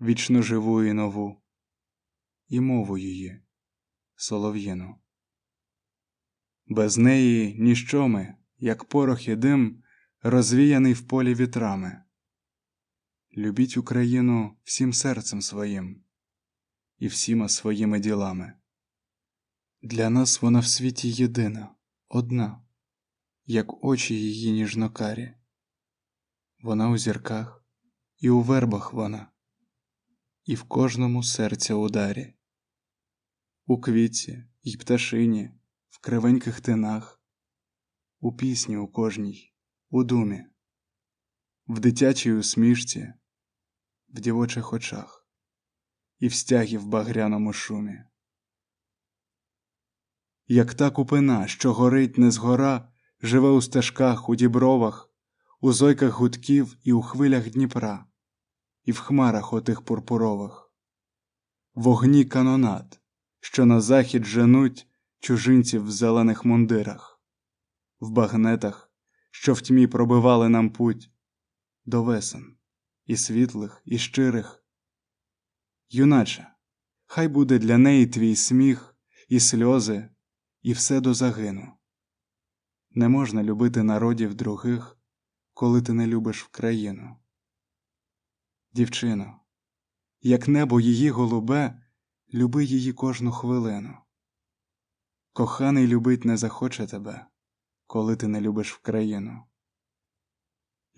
вічно живу і нову, і мову її, солов'їну. Без неї ніщо ми, як порох і дим, розвіяний в полі вітрами. Любіть Україну всім серцем своїм і всіма своїми ділами. Для нас вона в світі єдина, одна, як очі її ніжнокарі. Вона у зірках і у вербах вона, і в кожному серця ударі, у квітці й пташині, в кривеньких тинах, у пісні у кожній, у думі, в дитячій усмішці, в дівочих очах і в стягі в багряному шумі. Як та купина, що горить не згора, живе у стежках, у дібровах, у зойках гудків і у хвилях Дніпра, і в хмарах отих пурпурових, вогні канонат, що на захід женуть чужинців в зелених мундирах, в багнетах, що в тьмі пробивали нам путь до весен, і світлих, і щирих. Юначе, хай буде для неї твій сміх, і сльози, і все до загину. Не можна любити народів других, коли ти не любиш в країну. Дівчино, як небо її голубе, люби її кожну хвилину. Коханий любить не захоче тебе, коли ти не любиш в країну.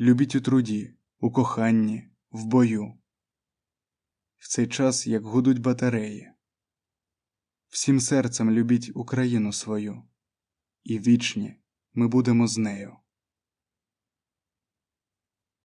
Любіть у труді, у коханні, в бою. В цей час, як гудуть батареї. Всім серцем любіть Україну свою, і вічні ми будемо з нею.